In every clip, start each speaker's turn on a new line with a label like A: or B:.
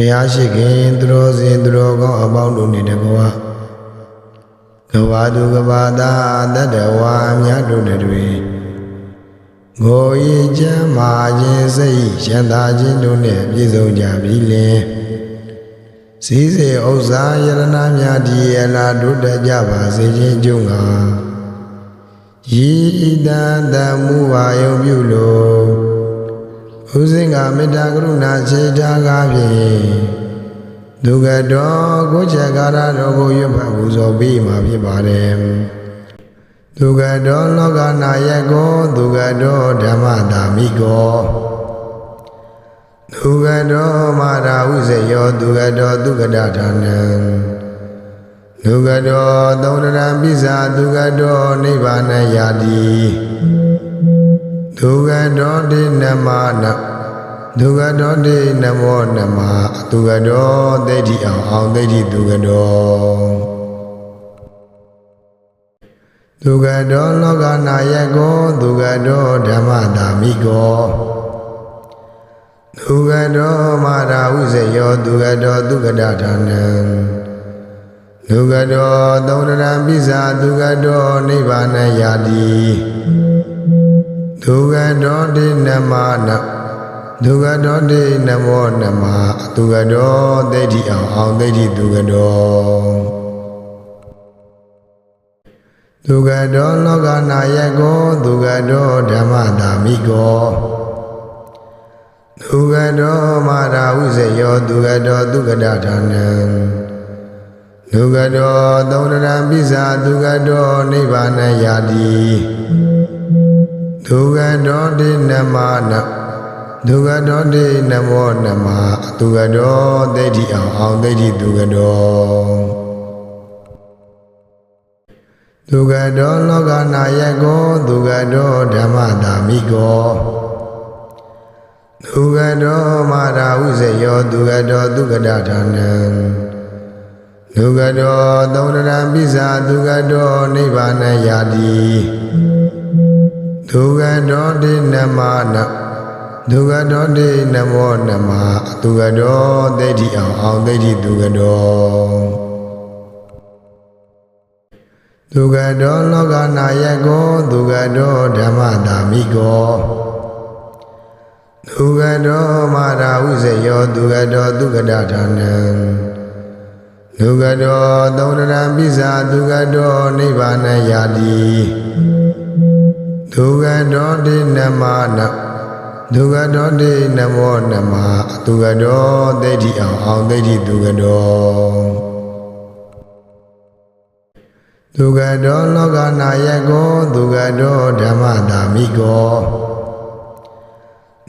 A: တရားရှိခင်သူတော်စင်သူတော်ကောင်းအပေါင်းတို့နေတကွာကဘာသူကဘာသာတတ္တဝါများတို့တွေကိုယ်ရည်ချမ်းမာခြင်းစိတ်ရှမ်းသာခြင်းတို့နဲ့ပြည့်စုံကြပြီလင်စည်းစိမ်ဥစ္စာယရဏများဒီအလားတို့တကြပါစေခြင်းကြုံငါယီတန်တမှုဝါယုံပြုလို့ ဥစဉ်ကမေတ္တာကရုဏာစေတာကားဖြင့်ဒုက္ကတော်ကိုချက်ကာရတော်ကိုရွတ်ဖတ်ပူဇော်ပြီးမှာဖြစ်ပါတယ်ဒုက္ကတော်လောကနာယကောဒုက္ကတော်ဓမ္မတာမိကောဒုက္ကတော်မာရာဥစေယောဒုက္ကတော်ဒုက္ကဒဌာနံဒုက္ကတော်သုံးရံပိစာဒုက္ကတော်နိဗ္ဗာန်ယာတိ ဒုက္ကတော်တိနမနာဒုက္ကတော်တိနမောနမဒုက္ကတော်သိတိအောင်အောင်သိတိဒုက္ကတော်ဒုက္ကတော်လောကနာယကောဒုက္ကတော်ဓမ္မတာမိကောဒုက္ကတော်မာရာဥစေယောဒုက္ကတော်ဒုက္ကဒဌာနံဒုက္ကတော်သုံးရံပိစာဒုက္ကတော်နိဗ္ဗာန်ယာတိ ဒုက္ကတော်တိနမနာဒုက္ကတော်တိနမောနမဒုက္ကတော်သိတိအောင်အောင်သိတိဒုက္ကတော်ဒုက္ကတော်လောကနာယကောဒုက္ကတော်ဓမ္မတာမိကောဒုက္ကတော်မာရာဥစေယောဒုက္ကတော်ဒုက္ကဒဌာနံဒုက္ကတော်သုံးရံပိစာဒုက္ကတော်နိဗ္ဗာန်ယာတိ ဒုက္ကတော်တိနမနာဒုက္ကတော်တိနမောနမဒုက္ကတော်သိတိအောင်အောင်သိတိဒုက္ကတော်ဒုက္ကတော်လောကနာယကောဒုက္ကတော်ဓမ္မတာမိကောဒုက္ကတော်မာရာဥစေယောဒုက္ကတော်ဒုက္ကဒဌာနံဒုက္ကတော်သုံးရံပိစာဒုက္ကတော်နိဗ္ဗာန်ယာတိ ဒုက္ကတော်တိနမနာဒုက္ကတော်တိနမောနမဒုက္ကတော်သိတိအောင်အောင်သိတိဒုက္ကတော်ဒုက္ကတော်လောကနာယကောဒုက္ကတော်ဓမ္မတာမိကောဒုက္ကတော်မာရာဥစေယောဒုက္ကတော်ဒုက္ကဒဌာနံဒုက္ကတော်သုံးရံပိစာဒုက္ကတော်နိဗ္ဗာန်ယာတိ ဒုက္ကတော်တိနမနာဒုက္ကတော်တိနမောနမဒုက္ကတော်သိတိအောင်အောင်သိတိဒုက္ကတော်ဒုက္ကတော်လောကနာယကောဒုက္ကတော်ဓမ္မတာမိကော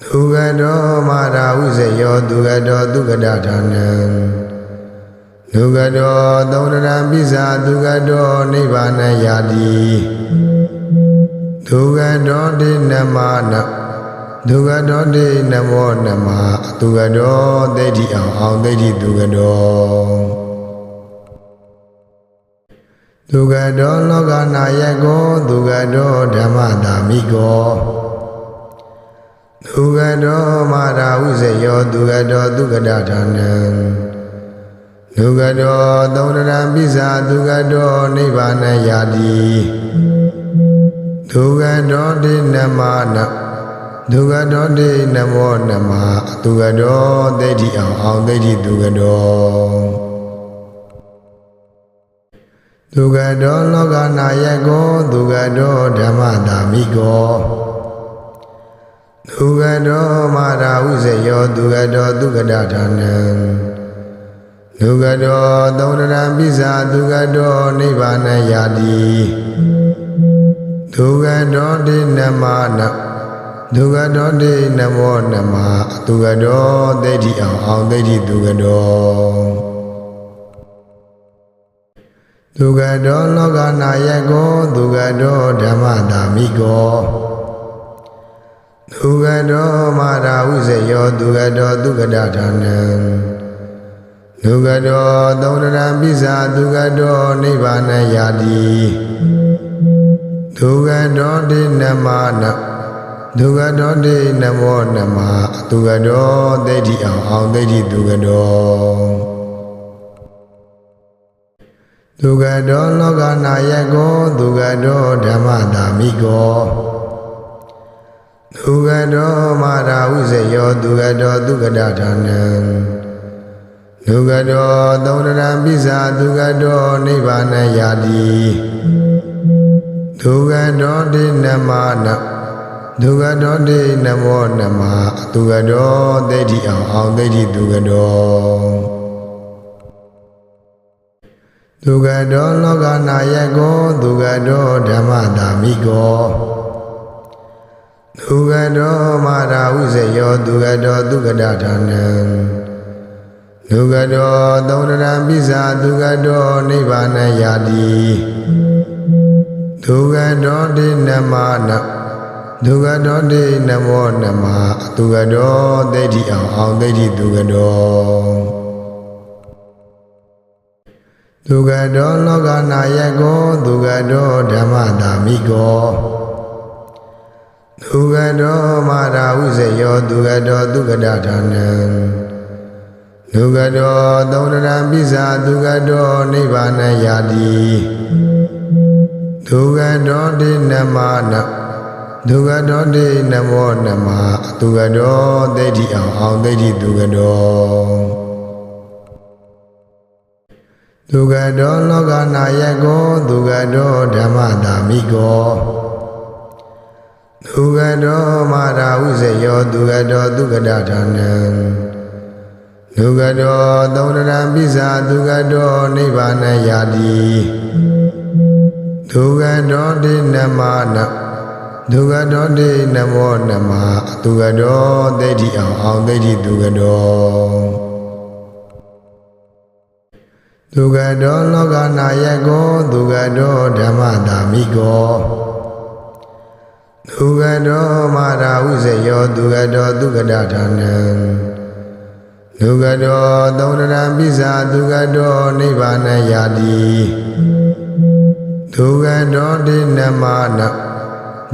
A: ဒုက္ကတော်မာရာဥစေယောဒုက္ကတော်ဒုက္ကဒဌာနံဒုက္ကတော်သုံးရံပိစာဒုက္ကတော်နိဗ္ဗာန်ယာတိ ဒုက္ကတော်တိနမနာဒုက္ကတော်တိနမောနမဒုက္ကတော်သိတိအောင်အောင်သိတိဒုက္ကတော်ဒုက္ကတော်လောကနာယကောဒုက္ကတော်ဓမ္မတာမိကောဒုက္ကတော်မာရာဥစေယောဒုက္ကတော်ဒုက္ကဒဌာနံဒုက္ကတော်သုံးရံပိစာဒုက္ကတော်နိဗ္ဗာန်ယာတိ ဒုက္ကတော်တိနမနာဒုက္ကတော်တိနမောနမဒုက္ကတော်သိတိအောင်အောင်သိတိဒုက္ကတော်ဒုက္ကတော်လောကနာယကောဒုက္ကတော်ဓမ္မတာမိကောဒုက္ကတော်မာရာဥစေယောဒုက္ကတော်ဒုက္ကဒဌာနံဒုက္ကတော်သုံးရံပိစာဒုက္ကတော်နိဗ္ဗာန်ယာတိ ဒုက္ကတော်တိနမနာဒုက္ကတော်တိနမောနမဒုက္ကတော်သိတိအောင်အောင်သိတိဒုက္ကတော်ဒုက္ကတော်လောကနာယကောဒုက္ကတော်ဓမ္မတာမိကောဒုက္ကတော်မာရာဥစေယောဒုက္ကတော်ဒုက္ကဒဌာနံဒုက္ကတော်သုံးရံပိစာဒုက္ကတော်နိဗ္ဗာန်ယာတိ ဒုက္ကတော်တိနမနာဒသူကတော်တိနမောနမသူကတော်ဒိဋ္ဌိအောင်အောင်ဒိဋ္ဌိသူကတော်သူကတော်လောကနာယကောသူကတော်ဓမ္မတာမိကောသူကတော်မာရာဥဇယောသူကတော်သူကတဌာနံသူကတော်သုံးရံပိစာသူကတော်နိဗ္ဗာန်ယာတိ သူကတော်တိနမနာသူကတော်တိနမောနမသူကတော်ဒိဋ္ဌိအောင်အောင်ဒိဋ္ဌိသူကတော်သူကတော်လောကနာယကောသူကတော်ဓမ္မတာမိကောသူကတော်မာရာဥဇယောသူကတော်သူကတဌာနံသူကတော်သုံးရံပိစာသူကတော်နိဗ္ဗာန်ယာတိ သူကတော်တိနမနာသူကတော်တိနမောနမသူကတော်ဒိဋ္ဌိအောင်အောင်ဒိဋ္ဌိသူကတော်သူကတော်လောကနာယကောသူကတော်ဓမ္မတာမိကောသူကတော်မာရာဥဇယောသူကတော်သူကတဌာနံသူကတော်သုံးရံပိစာသူကတော်နိဗ္ဗာန်ယာတိ သူကတော်တိနမနာသူကတော်တိနမောနမသူကတော်ဒိဋ္ဌိအောင်အောင်ဒိဋ္ဌိသူကတော်သူကတော်လောကနာယကောသူကတော်ဓမ္မတာမိကောသူကတော်မာရာဥဇယောသူကတော်သူကတဌာနံသူကတော်သုံးရံပိစာသူကတော်နိဗ္ဗာန်ယာတိ သူကတော်တိနမနာသူကတော်တိနမောနမသူကတော်ဒိဋ္ဌိအောင်အောင်ဒိဋ္ဌိသူကတော်သူကတော်လောကနာယကောသူကတော်ဓမ္မတာမိကောသူကတော်မာရာဥဇယောသူကတော်သူကတဌာနံသူကတော်သုံးရံပိစာသူကတော်နိဗ္ဗာန်ယာတိ သူကတော်တိနမနာ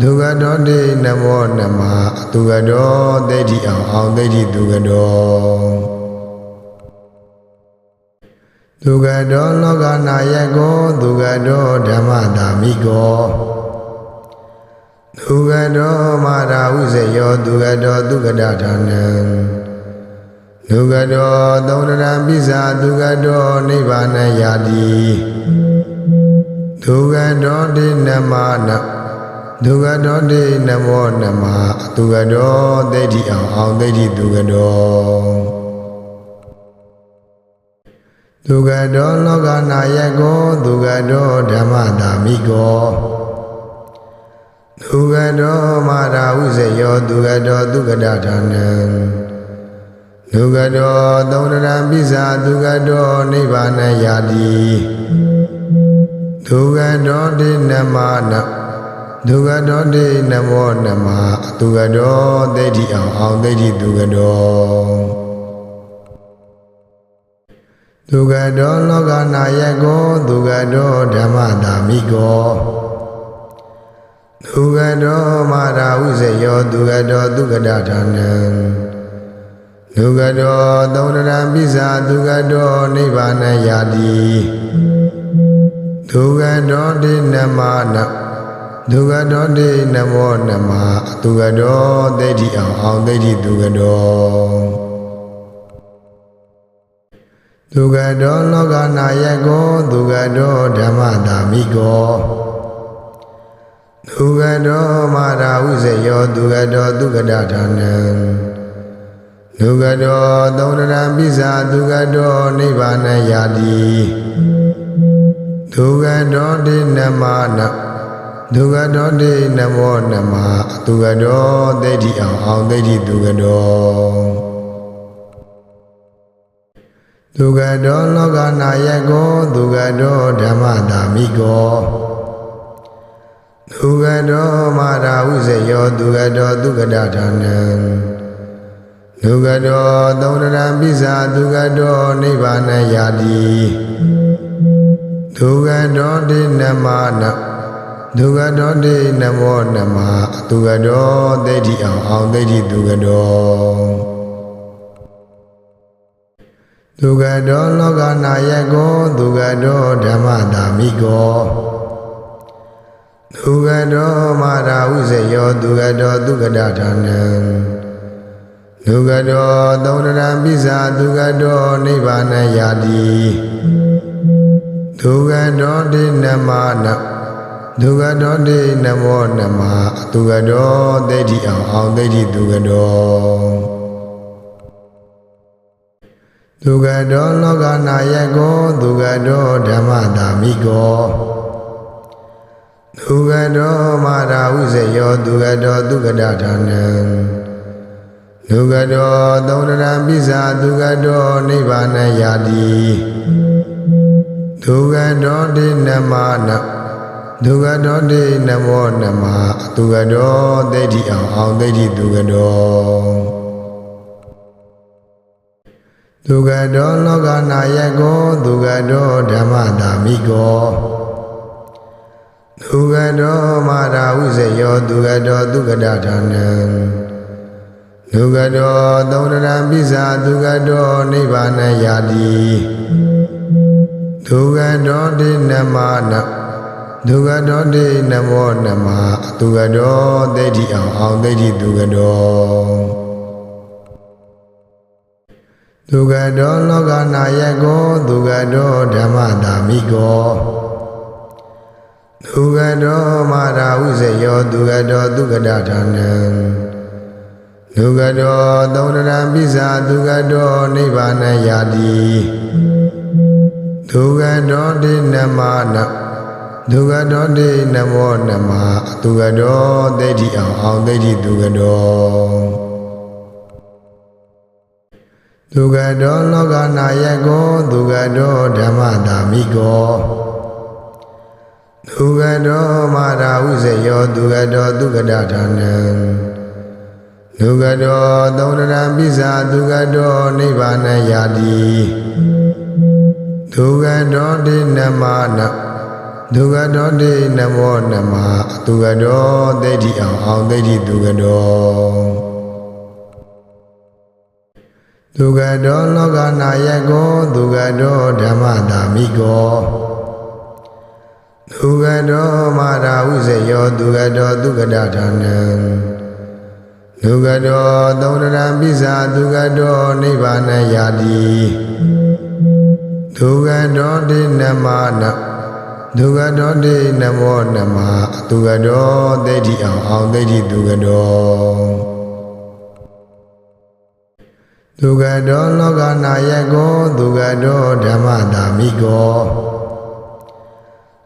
A: သူကတော်တိနမောနမသူကတော်ဒိဋ္ဌိအောင်အောင်ဒိဋ္ဌိသူကတော်သူကတော်လောကနာယကောသူကတော်ဓမ္မတာမိကောသူကတော်မာရာဥဇယောသူကတော်သူကတဌာနံသူကတော်သုံးရံပိစာသူကတော်နိဗ္ဗာန်ယာတိ သူကတော်တိနမနာသူကတော်တိနမောနမသူကတော်ဒိဋ္ဌိအောင်အောင်ဒိဋ္ဌိသူကတော်သူကတော်လောကနာယကောသူကတော်ဓမ္မတာမိကောသူကတော်မာရာဥဇယောသူကတော်သူကတဌာနံသူကတော်သုံးရံပိစာသူကတော်နိဗ္ဗာန်ယာတိ သူကတော်တိနမနာသူကတော်တိနမောနမသူကတော်ဒိဋ္ဌိအောင်အောင်ဒိဋ္ဌိသူကတော်သူကတော်လောကနာယကောသူကတော်ဓမ္မတာမိကောသူကတော်မာရာဥဇယောသူကတော်သူကတဌာနံသူကတော်သုံးရံပိစာသူကတော်နိဗ္ဗာန်ယာတိ သူကတော်တိနမနာသူကတော်တိနမောနမသူကတော်ဒိဋ္ဌိအောင်အောင်ဒိဋ္ဌိသူကတော်သူကတော်လောကနာယကောသူကတော်ဓမ္မတာမိကောသူကတော်မာရာဥဇယောသူကတော်သူကတဌာနံသူကတော်သုံးရံပိစာသူကတော်နိဗ္ဗာန်ယာတိ သူကတော်တိနမနာသူကတော်တိနမောနမသူကတော်ဒိဋ္ဌိအောင်အောင်ဒိဋ္ဌိသူကတော်သူကတော်လောကနာယကောသူကတော်ဓမ္မတာမိကောသူကတော်မာရာဥဇယောသူကတော်သူကတဌာနံသူကတော်သုံးရံပိစာသူကတော်နိဗ္ဗာန်ယာတိ သူကတော်တိနမနာဒုက္ကတောတိနမောနမဒုက္ကတောသေတိအောင်အောင်သေတိဒုက္ကတောဒုက္ကတောလောကနာယကောဒုက္ကတောဓမ္မတာမိကောဒုက္ကတောမာရာဥဇယောဒုက္ကတောဒုက္ကတဌာနံဒုက္ကတောသုံးရံပိစာဒုက္ကတောနိဗ္ဗာနယာတိ ဒုက္ကတောတိနမနဒုက္ကတောတိနမောနမဒုက္ကတောသေတိအောင်အောင်သေတိဒုက္ကတောဒုက္ကတောလောကနာယကောဒုက္ကတောဓမ္မတာမိကောဒုက္ကတောမာရာဥဇယောဒုက္ကတောဒုက္ကတဌာနံဒုက္ကတောသုံးရံပိစာဒုက္ကတောနိဗ္ဗာနယာတိ ဒုက္ကတောတိနမနဒုက္ကတောတိနမောနမဒုက္ကတောသေတိအောင်အောင်သေတိဒုက္ကတောဒုက္ကတောလောကနာယကောဒုက္ကတောဓမ္မတာမိကောဒုက္ကတောမာရာဥဇယောဒုက္ကတောဒုက္ကတဌာနံဒုက္ကတောသုံးရံပိစာဒုက္ကတောနိဗ္ဗာနယာတိ ဒုက္ကတောတိနမနဒုက္ကတောတိနမောနမဒုက္ကတောသေတိအောင်အောင်သေတိဒုက္ကတောဒုက္ကတောလောကနာယကောဒုက္ကတောဓမ္မတာမိကောဒုက္ကတောမာရာဥဇယောဒုက္ကတောဒုက္ကတဌာနံဒုက္ကတောသုံးရံပိစာဒုက္ကတောနိဗ္ဗာနယာတိ ဒုက္ကတောတိနမနဒုက္ကတောတိနမောနမဒုက္ကတောသေတိအောင်အောင်သေတိဒုက္ကတောဒုက္ကတောလောကနာယကောဒုက္ကတောဓမ္မတာမိကောဒုက္ကတောမာရာဥဇယောဒုက္ကတောဒုက္ကတဌာနံဒုက္ကတောသုံးရံပိစာဒုက္ကတောနိဗ္ဗာနယာတိ ဒုက္ကတောတိနမနဒုက္ကတောတိနမောနမဒုက္ကတောသေတိအောင်အောင်သေတိဒုက္ကတောဒုက္ကတောလောကနာယကောဒုက္ကတောဓမ္မတာမိကောဒုက္ကတောမာရာဥဇယောဒုက္ကတောဒုက္ကတဌာနံဒုက္ကတောသုံးရံပိစာဒုက္ကတောနိဗ္ဗာနယာတိ ဒုက္ကတောတိနမနဒုက္ကတောတိနမောနမဒုက္ကတောသေတိအောင်အောင်သေတိဒုက္ကတောဒုက္ကတောလောကနာယကောဒုက္ကတောဓမ္မတာမိကော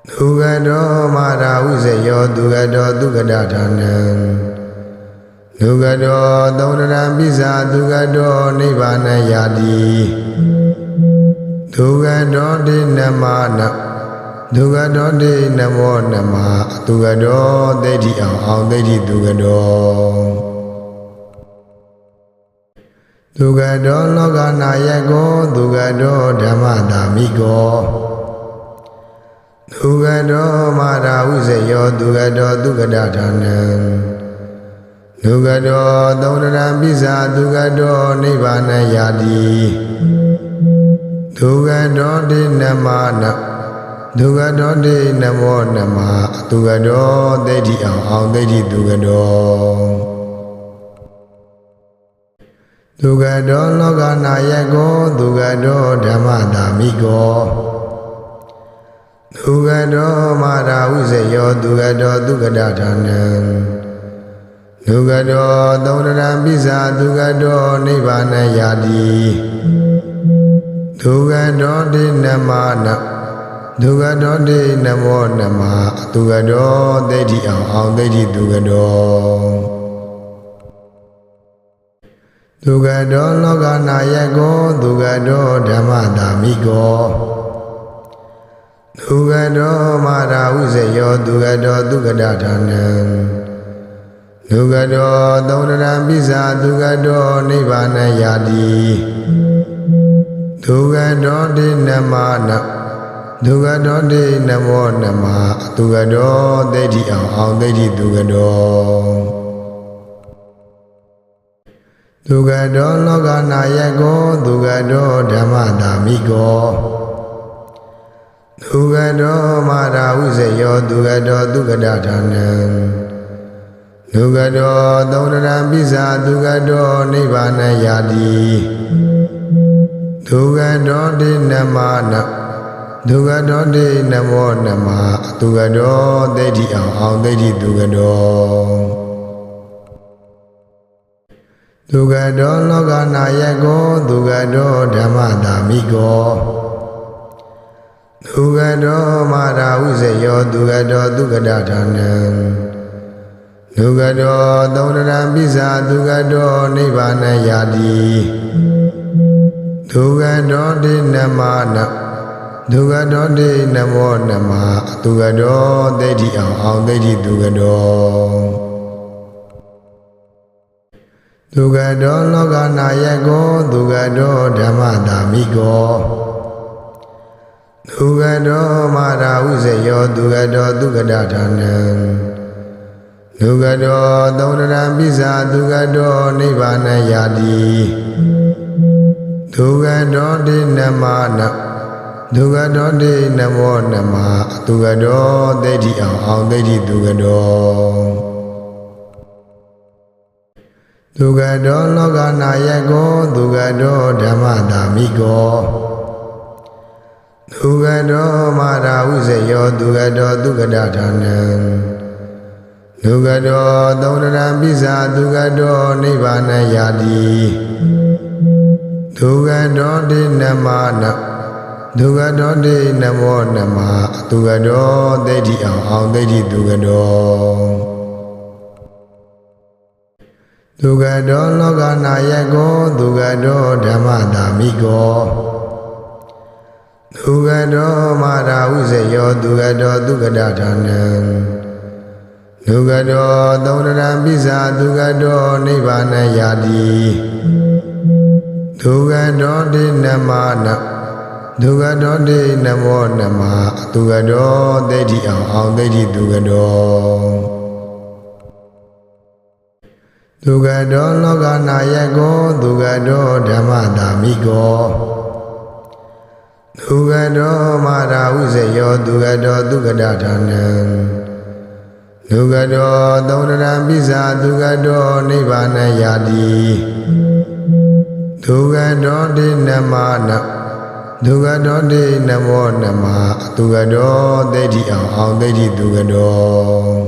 A: ဒုက္ကတောမာရာဥဇယောဒုက္ကတောဒုက္ကတဌာနံဒုက္ကတောသုံးရံပိစာဒုက္ကတောနိဗ္ဗာနယာတိ ဒုက္ကတောတိနမနဒုက္ကတောတိနမောနမဒုက္ကတောသေတိအောင်အောင်သေတိဒုက္ကတောဒုက္ကတောလောကနာယကောဒုက္ကတောဓမ္မတာမိကောဒုက္ကတောမာရာဥဇယောဒုက္ကတောဒုက္ကတဌာနံဒုက္ကတောသုံးရံပိစာဒုက္ကတောနိဗ္ဗာနယာတိ ဒုက္ကတောတိနမနဒုက္ကတောတိနမောနမဒုက္ကတောသေတိအောင်အောင်သေတိဒုက္ကတောဒုက္ကတောလောကနာယကောဒုက္ကတောဓမ္မတာမိကောဒုက္ကတောမာရာဥဇယောဒုက္ကတောဒုက္ကတဌာနံဒုက္ကတောသုံးရံပိစာဒုက္ကတောနိဗ္ဗာနယာတိ ဒုက္ကတောတိနမနဒုက္ကတောတိနမောနမဒုက္ကတောသေတိအောင်အောင်သေတိဒုက္ကတောဒုက္ကတောလောကနာယကောဒုက္ကတောဓမ္မတာမိကောဒုက္ကတောမာရာဥဇယောဒုက္ကတောဒုက္ကတဌာနံဒုက္ကတောသုံးရံပိစာဒုက္ကတောနိဗ္ဗာနယာတိ ဒုက္ကတောတိနမနဒဒုက္ကတောတိနမောနမသူကတော်ဒိဋ္ဌိအောင်အောင်ဒိဋ္ဌိသူကတော်သူကတော်လောကနာယကောသူကတော်ဓမ္မတာမိကောသူကတော်မာရာဝိဇယောသူကတော်ဒုက္ကတဌာနံသူကတော်သုံးရံပိစာသူကတော်နိဗ္ဗာန်ယာတိ သူကတော်တိနမနာသူကတော်တိနမောနမသူကတော်ဒိဋ္ဌိအောင်အောင်ဒိဋ္ဌိသူကတော်သူကတော်လောကနာယကောသူကတော်ဓမ္မတာမိကောသူကတော်မာရာဝိဇယောသူကတော်ဒုက္ကတဌာနံသူကတော်သုံးရံပိစာသူကတော်နိဗ္ဗာန်ယာတိ သူကတော်တိနမနာသူကတော်တိနမောနမသူကတော်ဒိဋ္ဌိအောင်အောင်ဒိဋ္ဌိသူကတော်သူကတော်လောကနာယကောသူကတော်ဓမ္မတာမိကောသူကတော်မာရာဝိဇယောသူကတော်ဒုက္ကတဌာနံသူကတော်သုံးရံပိစာသူကတော်နိဗ္ဗာန်ယာတိ သူကတော်တိနမနာသူကတော်တိနမောနမသူကတော်ဒိဋ္ဌိအောင်အောင်ဒိဋ္ဌိသူကတော်သူကတော်လောကနာယကောသူကတော်ဓမ္မတာမိကောသူကတော်မာရာဝိဇယောသူကတော်ဒုက္ကတဌာနံသူကတော်သုံးရံပိစာသူကတော်နိဗ္ဗာန်ယာတိ သူကတော်တိနမနာသူကတော်တိနမောနမသူကတော်ဒိဋ္ဌိအောင်အောင်ဒိဋ္ဌိသူကတော်သူကတော်လောကနာယကောသူကတော်ဓမ္မတာမိကောသူကတော်မာရာဝိဇယောသူကတော်ဒုက္ကတဌာနံသူကတော်သုံးရံပိစာသူကတော်နိဗ္ဗာန်ယာတိ သူကတော်တိနမနာသူကတော်တိနမောနမသူကတော်ဒိဋ္ဌိအောင်အောင်ဒိဋ္ဌိသူကတော်သူကတော်လောကနာယကောသူကတော်ဓမ္မတာမိကောသူကတော်မာရာဝိဇယောသူကတော်ဒုက္ကတဌာနံသူကတော်သုံးရံပိစာသူကတော်နိဗ္ဗာန်ယာတိ သူကတော်တိနမနာသူကတော်တိနမောနမသူကတော်ဒိဋ္ဌိအောင်အောင်ဒိဋ္ဌိသူကတော်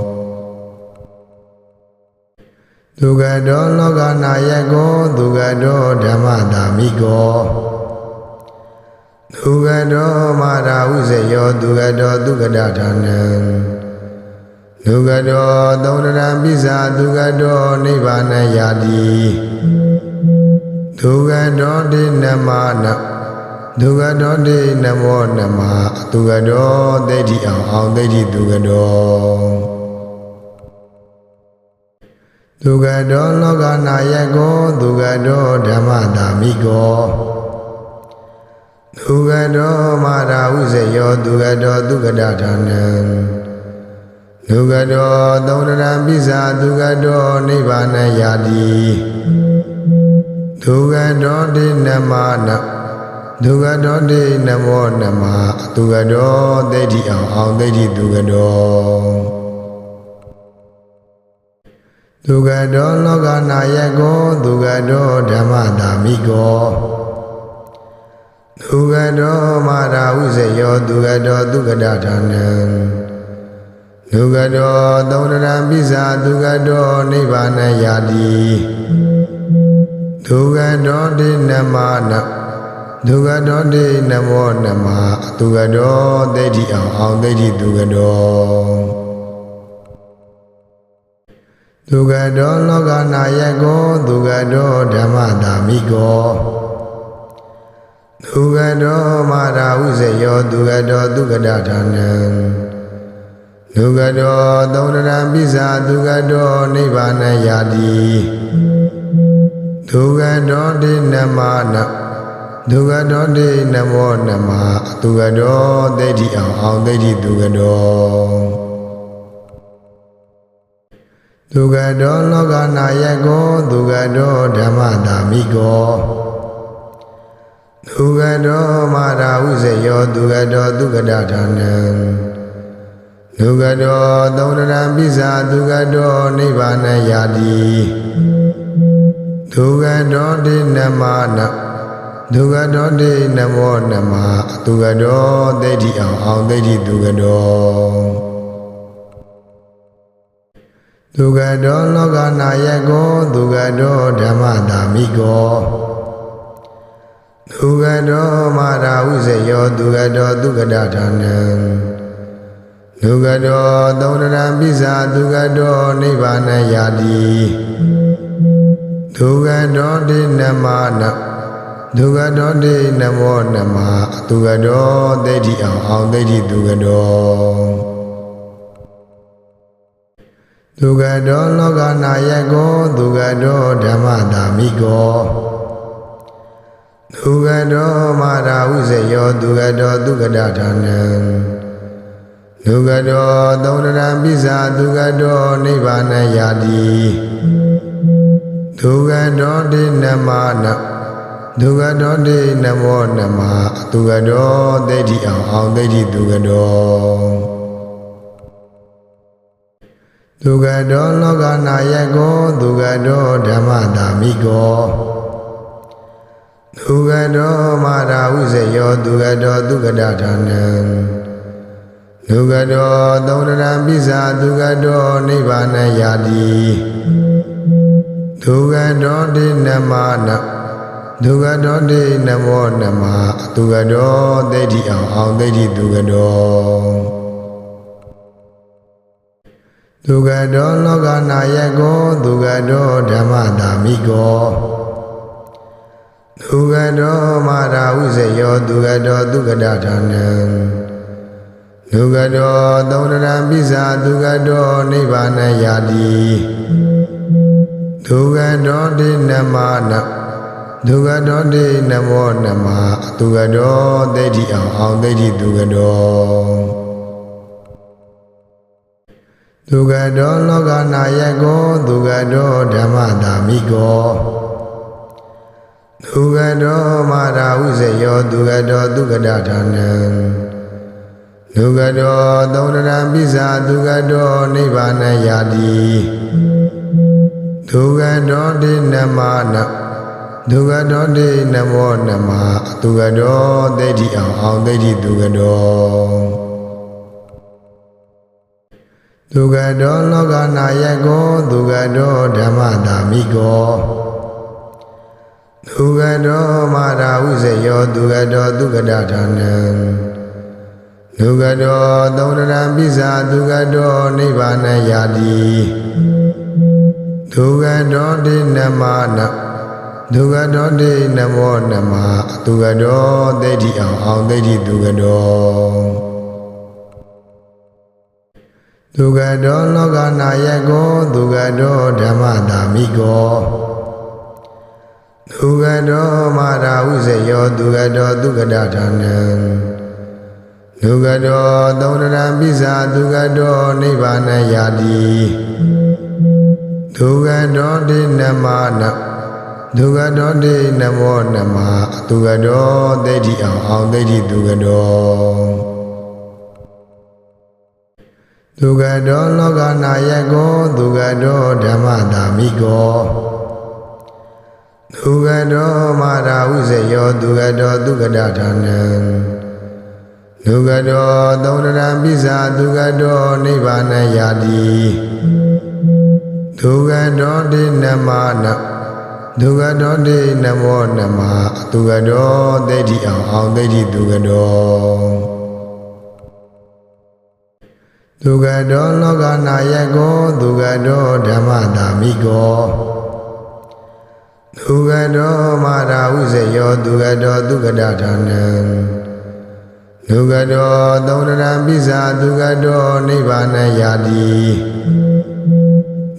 A: သူကတော်လောကနာယကောသူကတော်ဓမ္မတာမိကောသူကတော်မာရာဝိဇယောသူကတော်ဒုက္ကတဌာနံသူကတော်သုံးရံပိစာသူကတော်နိဗ္ဗာန်ယာတိ သူကတော်တိနမနာသူကတော်တိနမောနမသူကတော်ဒိဋ္ဌိအောင်အောင်ဒိဋ္ဌိသူကတော်သူကတော်လောကနာယကောသူကတော်ဓမ္မတာမိကောသူကတော်မာရာဝိဇယောသူကတော်ဒုက္ကတဌာနံသူကတော်သုံးရံပိစာသူကတော်နိဗ္ဗာန်ယာတိ သူကတော်တိနမနာသူကတော်တိနမောနမသူကတော်ဒိဋ္ဌိအောင်အောင်ဒိဋ္ဌိသူကတော်သူကတော်လောကနာယကောသူကတော်ဓမ္မတာမိကောသူကတော်မာရာဝိဇယောသူကတော်ဒုက္ကတဌာနံသူကတော်သုံးရံပိစာသူကတော်နိဗ္ဗာန်ယာတိ သူကတော်တိနမနာသူကတော်တိနမောနမသူကတော်ဒိဋ္ဌိအောင်အောင်ဒိဋ္ဌိသူကတော်သူကတော်လောကနာယကောသူကတော်ဓမ္မတာမိကောသူကတော်မာရာဝိဇယောသူကတော်ဒုက္ကတဌာနံသူကတော်သုံးရံပိစာသူကတော်နိဗ္ဗာန်ယာတိ သူကတော်တိနမနာသူကတော်တိနမောနမသူကတော်ဒိဋ္ဌိအောင်အောင်ဒိဋ္ဌိသူကတော်သူကတော်လောကနာယကောသူကတော်ဓမ္မတာမိကောသူကတော်မာရာဥဇယောသူကတော်သူကတဌာနံသူကတော်သုံးရံပိစာသူကတော်နိဗ္ဗာန်ယာတိ သူကတော်တိနမနာသူကတော်တိနမောနမသူကတော်ဒိဋ္ဌိအောင်အောင်ဒိဋ္ဌိသူကတော်သူကတော်လောကနာယကောသူကတော်ဓမ္မတာမိကောသူကတော်မာရာဥဇယောသူကတော်သူကတဌာနံသူကတော်သုံးရံပိစာသူကတော်နိဗ္ဗာန်ယာတိ သူကတော်တိနမနာသူကတော်တိနမောနမသူကတော်ဒိဋ္ဌိအောင်အောင်ဒိဋ္ဌိသူကတော်သူကတော်လောကနာယကောသူကတော်ဓမ္မတာမိကောသူကတော်မာရာဥဇယောသူကတော်သူကတဌာနံသူကတော်သုံးရံပိစာသူကတော်နိဗ္ဗာန်ယာတိ သူကတော်တိနမနာသူကတော်တိနမောနမသူကတော်ဒိဋ္ဌိအောင်အောင်ဒိဋ္ဌိသူကတော်သူကတော်လောကနာယကောသူကတော်ဓမ္မတာမိကောသူကတော်မာရာဥဇယောသူကတော်သူကတဌာနံသူကတော်သုံးရံပိစာသူကတော်နိဗ္ဗာန်ယာတိ သူကတော်တိနမနာသူကတော်တိနမောနမသူကတော်ဒိဋ္ဌိအောင်အောင်ဒိဋ္ဌိသူကတော်သူကတော်လောကနာယကောသူကတော်ဓမ္မတာမိကောသူကတော်မာရာဥဇယောသူကတော်သူကတဌာနံသူကတော်သုံးရံပိစာသူကတော်နိဗ္ဗာန်ယာတိ သူကတော်တိနမနာသူကတော်တိနမောနမသူကတော်ဒိဋ္ဌိအောင်အောင်ဒိဋ္ဌိသူကတော်သူကတော်လောကနာယကောသူကတော်ဓမ္မတာမိကောသူကတော်မာရာဥဇယောသူကတော်သူကတဌာနံသူကတော်သုံးရံပိစာသူကတော်နိဗ္ဗာန်ယာတိ သူကတော်တိနမနာသူကတော်တိနမောနမသူကတော်ဒိဋ္ဌိအောင်အောင်ဒိဋ္ဌိသူကတော်သူကတော်လောကနာယကောသူကတော်ဓမ္မတာမိကောသူကတော်မာရာဥဇယောသူကတော်သူကတဌာနံသူကတော်သုံးရံပိစာသူကတော်နိဗ္ဗာန်ယာတိ သူကတော်တိနမနာသူကတော်တိနမောနမသူကတော်ဒိဋ္ဌိအောင်အောင်ဒိဋ္ဌိသူကတော်သူကတော်လောကနာယကောသူကတော်ဓမ္မတာမိကောသူကတော်မာရာဥဇယောသူကတော်သူကတဌာနံသူကတော်သုံးရံပိစာသူကတော်နိဗ္ဗာန်ယာတိ သူကတော်တိနမနာသူကတော်တိနမောနမသူကတော်ဒိဋ္ဌိအောင်အောင်ဒိဋ္ဌိသူကတော်သူကတော်လောကနာယကောသူကတော်ဓမ္မတာမိကောသူကတော်မာရာဥဇယောသူကတော်သူကတဌာနံသူကတော်သုံးရံပိစာသူကတော်နိဗ္ဗာန်ယာတိ သူကတော်တိနမနာသူကတော်တိနမောနမသူကတော်ဒိဋ္ဌိအောင်အောင်ဒိဋ္ဌိသူကတော်သူကတော်လောကနာယကောသူကတော်ဓမ္မတာမိကောသူကတော်မာရာဥဇယောသူကတော်သူကတဌာနံသူကတော်သုံးရံပိစာသူကတော်နိဗ္ဗာန်ယာတိ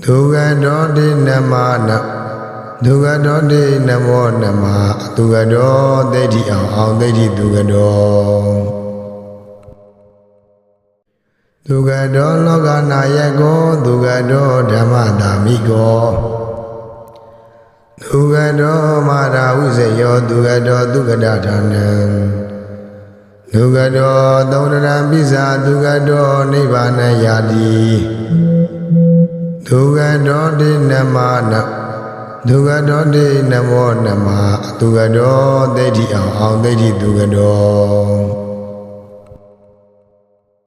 A: သူကတော်တိနမနာဒုက္ကတောတိနမောနမဒုက္ကတောဒိဋ္ဌိအောင်အောင်ဒိဋ္ဌိဒုက္ကတောဒုက္ကတောလောကနာယကောဒုက္ကတောဓမ္မတာမိကောဒုက္ကတောမာရာဥဇယောဒုက္ကတောဒုက္ကတဌာနံဒုက္ကတောသောတရံပိစာဒုက္ကတောနိဗ္ဗာနယာတိ ဒုက္ကတောတိနမနဒုက္ကတောတိနမောနမဒုက္ကတောဒိဋ္ဌိအောင်အောင်ဒိဋ္ဌိဒုက္ကတော